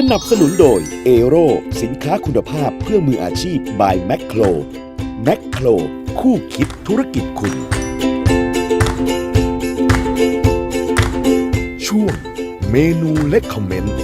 สนับสนุนโดยเอโรสินค้าคุณภาพเพื่อมืออาชีพ by แม c โครแม c โครคู่คิดธุรกิจคุณ ช่วงเมนูเล็กคอมเมนต์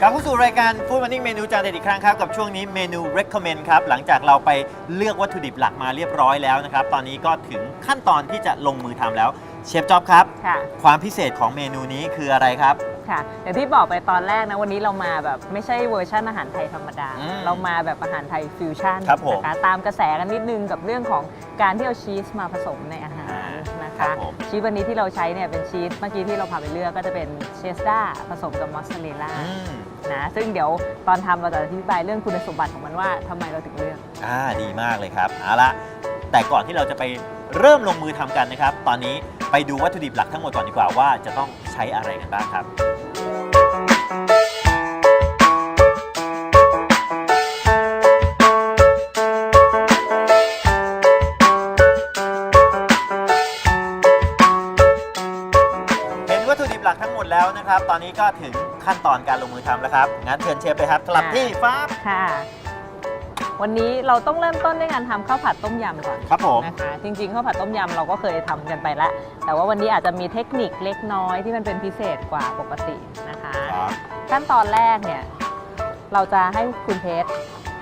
กลับเข้าสู่รายการฟู้ดมันนิ่งเมนูจานเด็ดอีกครั้งครับ กับช่วงนี้เมนู recommend ครับ หลังจากเราไปเลือกวัตถุดิบหลักมาเรียบร้อยแล้วนะครับ ตอนนี้ก็ถึงขั้นตอนที่จะลงมือทำแล้ว เชฟจ๊อบครับ ค่ะ ความพิเศษของเมนูนี้คืออะไรครับ ค่ะอย่างที่บอกไปตอนแรกนะวันนี้เรามาแบบไม่ใช่เวอร์ชันอาหารไทยธรรมดา อืมเรามาแบบอาหารไทยฟิวชั่นครับผมนะคะตามกระแสกันนิดนึงกับเรื่องของการที่เอาชีสมาผสมในอาหารนะครัคะ บผม ชีสวันนี้ที่เราใช้เนี่ยเป็นชีสเมื่อกี้ที่เราพาไปเลือกก็จะเป็นเชสด้าผสมกับมอสซาเรลล่าอืมนะซึ่งเดี๋ยวตอนทำเราจะอธิบายเรื่องคุณสมบัติของมันว่าทำไมเราถึงเลือก อ่าดีมากเลยครับเอาละแต่ก่อนที่เราจะไปเริ่มลงมือทำกันนะครับ ตอนนี้ไปดูวัตถุดิบหลักทั้งหมดก่อนดีกว่าว่าจะต้องใช้อะไรกันบ้างครับ นะครับ ตอนนี้ก็ถึงขั้นตอนการลงมือทำแล้วครับ งั้นเชิญเชฟเลยครับกลับที่ฟ้าบค่ะ วันนี้เราต้องเริ่มต้นด้วยการทำข้าวผัดต้มยำก่อนครับผม นะคะ จริงๆข้าวผัดต้มยำเราก็เคยทำกันไปแล้ว แต่ว่าวันนี้อาจจะมีเทคนิคเล็กน้อยที่มันเป็นพิเศษกว่าปกตินะคะ ครับ ขั้นตอนแรกเนี่ย เราจะให้คุณเพชร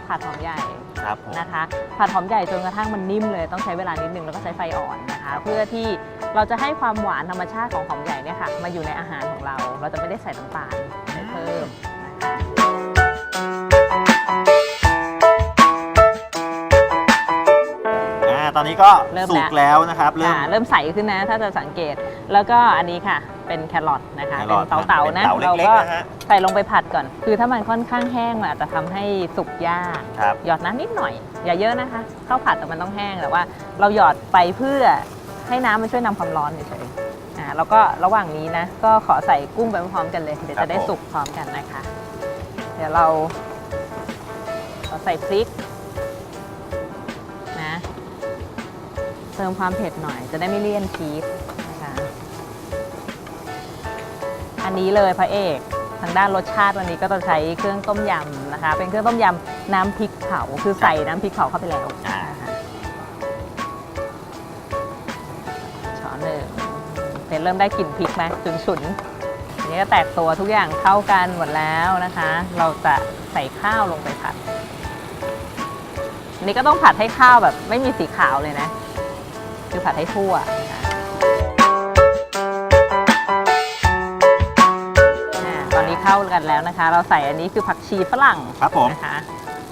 ผัดหอมใหญ่ ครับผม นะคะผัดหอมใหญ่จนกระทั่งมันนิ่มเลยต้องใช้เวลานิดนึงแล้วก็ใช้ไฟอ่อนนะคะ เพื่อที่เราจะให้ความหวานธรรมชาติของหอมใหญ่เนี่ยค่ะมาอยู่ในอาหารของเรา เราจะไม่ได้ใส่น้ำตาลใส่เพิ่มนะคะอ่าตอนนี้ก็เริ่มสุแล้กวแล้วนะครับ เริ่ม ค่ะเริ่มใสขึ้นนะถ้าจะสังเกตแล้วก็อันนี้ค่ะ เป็นแครอทนะคะ แคเป็รอทนเตาๆนะเป็นเตาเราเล็กก็ๆนะฮะ ใส่ลงไปผัดก่อน คือถ้ามันค่อนข้างแห้งมันอาจจะทำให้สุกยาก ครับ หยอดน้ำนิดหน่อย อย่าเยอะนะคะข้าวผัดแต่มันต้องแห้งแต่ว่า เราหยอดไปเพื่อให้น้ำมันช่วยนำความร้อนเฉยๆอ่าแล้วก็ระหว่างนี้นะ ก็ขอใส่กุ้งไปพร้อมๆกันเลย เดี๋ยวครับจะได้ผม สุกพร้อมกันนะคะ เดี๋ยวเราเราใส่พริกนะเติมความเผ็ดหน่อย จะได้ไม่เลี่ยนชีส อันนี้เลยพระเอก ทางด้านรสชาติวันนี้ก็จะใช้เครื่องต้มยำนะคะ เป็นเครื่องต้มยำน้ำพริกเผาคือใส่น้ำพริกเผาเข้าไปแล้วอ่านะคะช้อนหนึ่งเห็นเริ่มได้กลิ่นพริกไหมฉุนฉุนๆอันนี้ก็แตกตัวทุกอย่างเข้ากันหมดแล้วนะคะ เราจะใส่ข้าวลงไปผัดอันนี้ก็ต้องผัดให้ข้าวแบบไม่มีสีขาวเลยนะ คือผัดให้ทั่วนะคะ เข้ากันแล้วนะคะ เราใส่อันนี้คือผักชีฝรั่งครับผม นะคะ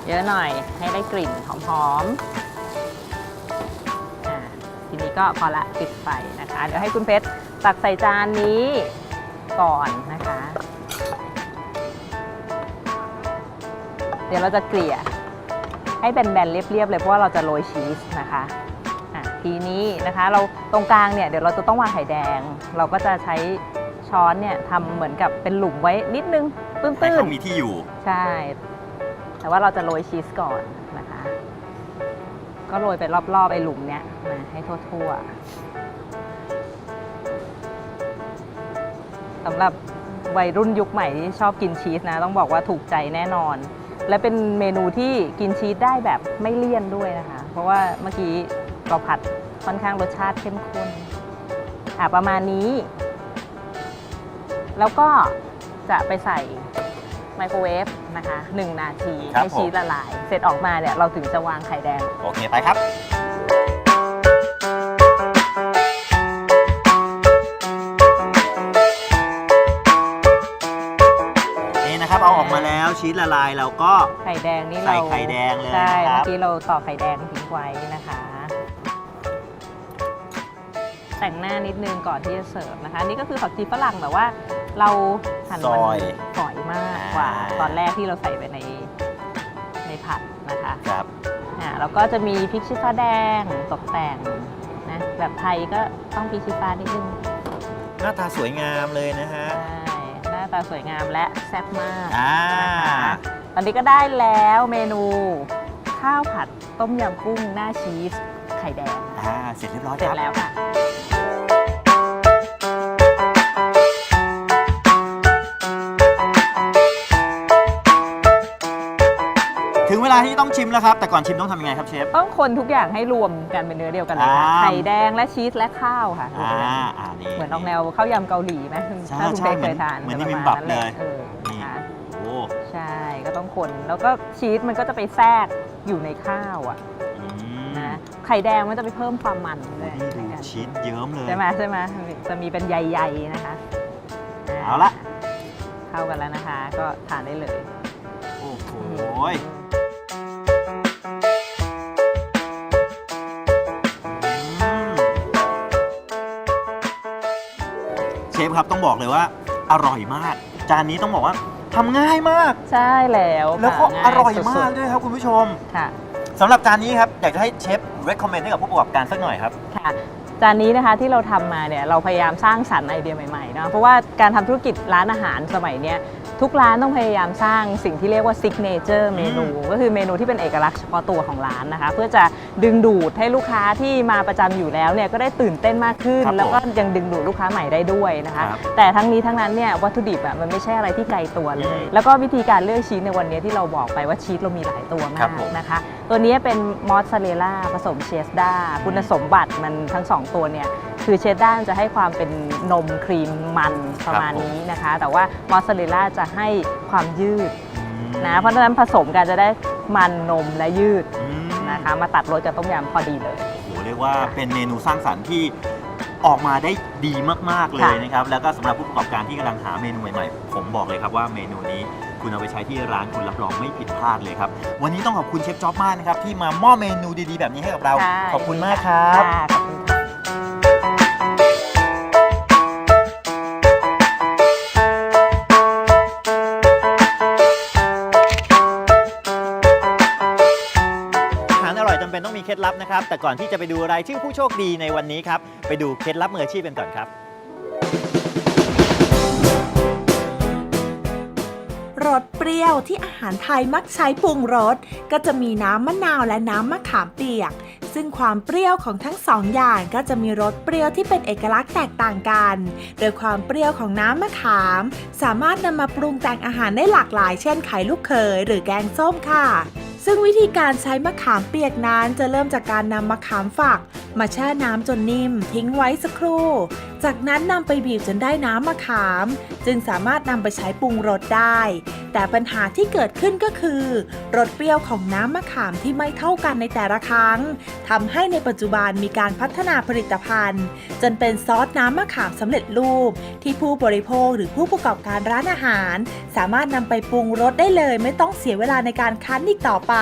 เยอะหน่อยให้ได้กลิ่นหอมๆอ่าทีนี้ก็พอละปิดไฟนะคะ เดี๋ยวให้คุณเพชรตักใส่จานนี้ก่อนนะคะ เดี๋ยวเราจะเกลี่ยให้แบนๆเรียบๆเลยเพราะว่าเราจะโรยชีสนะคะอะทีนี้นะคะเราตรงกลางเนี่ยเดี๋ยวเราจะต้องวางไข่แดง เราก็จะใช้ ช้อนเนี่ยทำเหมือนกับเป็นหลุมไว้นิดนึงตื้ให้นเขาๆมีที่อยู่ใใช่ แต่ว่าเราจะโรยชีสก่อนนะคะ ก็โรยไปรอบๆไอ้หลุมเนี้ยนะให้ทั่วๆสำหรับวัยรุ่นยุคใหม่ที่ชอบกินชีสนะ ต้องบอกว่าถูกใจแน่นอน และเป็นเมนูที่กินชีสได้แบบไม่เลี่ยนด้วยนะคะ เพราะว่าเมื่อกี้เราผัดค่อนข้างรสชาติเข้มข้นอะประมาณนี้ แล้วก็จะไปใส่ไมโครเวฟนะคะ1นาทีครับให้ชีสผมละลาย เสร็จออกมาเนี่ยเราถึงจะวางไข่แดง โอเคไปครับ นี่นะครับเอาออกมาแล้วชีสละลายเราก็ ไข่แดงนี่ใส่เราไข่แดงเลยใช่นะครับ เมื่อกี้เราต่อกไข่แดงทิ้งไว้นะคะ แต่งหน้านิดนึงก่อนที่จะเสิร์ฟนะคะอันนี่ก็คือผักชีฝรั่งแต่ว่าเราหั่นซมันอย ฝอยมากกว่าอ่า ตอนแรกที่เราใส่ไปในในผัดนะคะครับอ่าแล้วก็จะมีพริกชี้ฟ้าแดงตกแต่งนะแบบไทยก็ต้องพริกชี้ฟ้านิดนึงหน้าตาสวยงามเลยนะฮะ ใช่หน้าตาสวยงามและแซ่บมากอ่า นะคะตอนนี้ก็ได้แล้วเมนู ข้าวผัดต้มยำกุ้งหน้าชีสไข่แดงอ่าเสร็จเรียบร้อยเสร็คจรับ แล้วค่ะาที่ต้องชิมแล้วครับ แต่ก่อนชิมต้องทำยังไงครับเชฟ ต้องคนทุกอย่างให้รวมกันเป็นเนื้อเดียวกันเลยค่ะอ่า ไข่แดงและชีสและข้าวค่ะอ่าอ่านี่ เหมือนออกแนวข้าวยำเกาหลีไหมใช่ถ้าคุณใช่เบย์เคยทานเหมือนจะเหมือนประาณบิบิมบับนั้นแหละเลยเออนี่ค่ะโอ้ใช่ก็ต้องคนแล้วก็ชีสมันก็จะไปแทรกอยู่ในข้าวอะอืมนะไข่แดงมันจะไปเพิ่มความมันด้วยนี่ดูชีสเยิ้มเลย ใช่ไหมใช่ไหมจะมีเป็นใยๆนะคะเอาละ เข้ากันแล้วนะคะ ก็ทานได้เลย โอ้โห เชฟครับต้องบอกเลยว่าอร่อยมาก จานนี้ต้องบอกว่าทำง่ายมาก ใช่แล้วแล้วก็ค่ะอร่อยง่มากสุดด้วยครับคุณผู้ชมๆค่ะ สำหรับจานนี้ครับ อยากจะให้เชฟ recommend ให้กับผู้ประกอบการสักหน่อยครับ ค่ะจานนี้นะคะที่เราทำมาเนี่ยเราพยายามสร้างสรรค์ไอเดียใหม่ๆนะเพราะว่าการทำธุรกิจร้านอาหารสมัยเนี้ย ทุกร้านต้องพยายามสร้างสิ่งที่เรียกว่า signature เมนูก็คือเมนูที่เป็นเอกลักษณ์เฉพาะตัวของร้านนะคะ เพื่อจะดึงดูดให้ลูกค้าที่มาประจำอยู่แล้วเนี่ยก็ได้ตื่นเต้นมากขึ้นครับผมแล้วก็ยังดึงดูดลูกค้าใหม่ได้ด้วยนะคะครับแต่ทั้งนี้ทั้งนั้นเนี่ยวัตถุดิบอะมันไม่ใช่อะไรที่ไกลตัวเลย แล้วก็วิธีการเลือกชีสในวันนี้ที่เราบอกไปว่าชีสเรามีหลายตัวครัมาบกผมนะคะ ตัวนี้เป็นมอสซาเรลล่าผสมเชสดาร์คุณสมบัติมันทั้งสองตัวเนี่ย คือเชสดาร์จะให้ความเป็นนมครีมมันประมาณนี้นะคะ แต่ว่ามอสซาเรลล่าจะให้ความยืดนะ เพราะฉะนั้นผสมกันจะได้มันนมและยืดอืมนะคะมาตัดรสกับต้มยำพอดีเลยโหเรียกว่าเป็นเมนูสร้างสรรค์ที่ออกมาได้ดีมาก ๆ เลยค่ะนะครับ แล้วก็สำหรับผู้ประกอบการที่กำลังหาเมนูใหม่ๆ ผมบอกเลยครับว่าเมนูนี้คุณเอาไปใช้ที่ร้านคุณรับรองไม่ผิดพลาดเลยครับ วันนี้ต้องขอบคุณเชฟจ๊อบมากนะครับ ที่มามอบเมนูดีๆ แบบนี้ให้กับเราใช่ขอบคุณมากครับ นะครับ แต่ก่อนที่จะไปดูรายชื่อผู้โชคดีในวันนี้ครับ ไปดูเคล็ดลับมืออาชีพกันก่อนครับ รสเปรี้ยวที่อาหารไทยมักใช้ปรุงรส ก็จะมีน้ำมะนาวและน้ำมะขามเปียก ซึ่งความเปรี้ยวของทั้งสองอย่างก็จะมีรสเปรี้ยวที่เป็นเอกลักษณ์แตกต่างกัน โดยความเปรี้ยวของน้ำมะขาม สามารถนำมาปรุงแต่งอาหารได้หลากหลาย เช่นไข่ลูกเขยหรือแกงส้มค่ะ ซึ่งวิธีการใช้มะขามเปียกนั้นจะเริ่มจากการนำมะขามฝัก มาแช่น้ำจนนิ่ม ทิ้งไว้สักครู่ จากนั้นนำไปบีบจนได้น้ำมะขาม จึงสามารถนำไปใช้ปรุงรสได้ แต่ปัญหาที่เกิดขึ้นก็คือรสเปรี้ยวของน้ำมะขามที่ไม่เท่ากันในแต่ละครั้งทำให้ในปัจจุบันมีการพัฒนาผลิตภัณฑ์ จนเป็นซอสน้ำมะขามสำเร็จรูป ที่ผู้บริโภคหรือผู้ประกอบการร้านอาหาร สามารถนำไปปรุงรสได้เลย ไม่ต้องเสียเวลาในการคั้นอีกต่อไป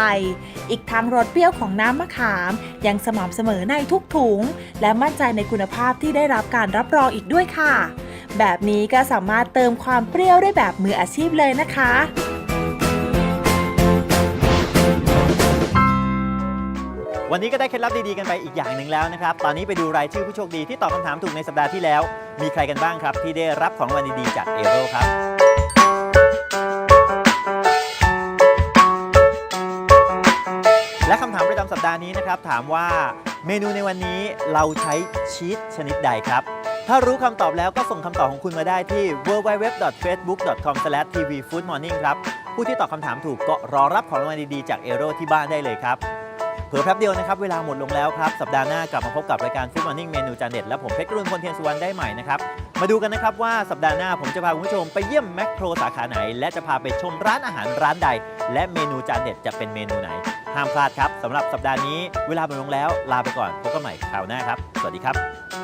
อีกทั้งรสเปรี้ยวของน้ำมะขามยังสม่ำเสมอในทุกถุง และมั่นใจในคุณภาพที่ได้รับการรับรองอีกด้วยค่ะ แบบนี้ก็สามารถเติมความเปรี้ยวได้แบบมืออาชีพเลยนะคะวันนี้ก็ได้เคล็ดลับดีๆกันไปอีกอย่างหนึ่งแล้วนะครับ ตอนนี้ไปดูรายชื่อผู้โชคดีที่ตอบคำถามถูกในสัปดาห์ที่แล้ว มีใครกันบ้างครับ ที่ได้รับของรางวัลดีๆจากเอโรครับ สัปดาห์นี้นะครับ ถามว่าเมนูในวันนี้เราใช้ชีสชนิดใดครับ ถ้ารู้คำตอบแล้วก็ส่งคำตอบของคุณมาได้ที่ www.facebook.com/tvfoodmorning ครับ ผู้ที่ตอบคำถามถูกก็รอรับของรางวัลดีๆ จากเอโร่ที่บ้านได้เลยครับเผื่อแป๊บเดียวนะครับ เวลาหมดลงแล้วครับ สัปดาห์หน้ากลับมาพบกับรายการ Food Morning เมนูจานเด็ด และผมเพชรกรุณพลเทียนสุวรรณได้ใหม่นะครับ มาดูกันนะครับว่าสัปดาห์หน้าผมจะพาคุณผู้ชมไปเยี่ยมแมคโครสาขาไหน และจะพาไปชมร้านอาหารร้านใด และเมนูจานเด็ดจะเป็นเมนูไหน ห้ามพลาดครับสำหรับสัปดาห์นี้เวลาหมดลงแล้วลาไปก่อนพบกันใหม่คราวหน้าครับ สวัสดีครับ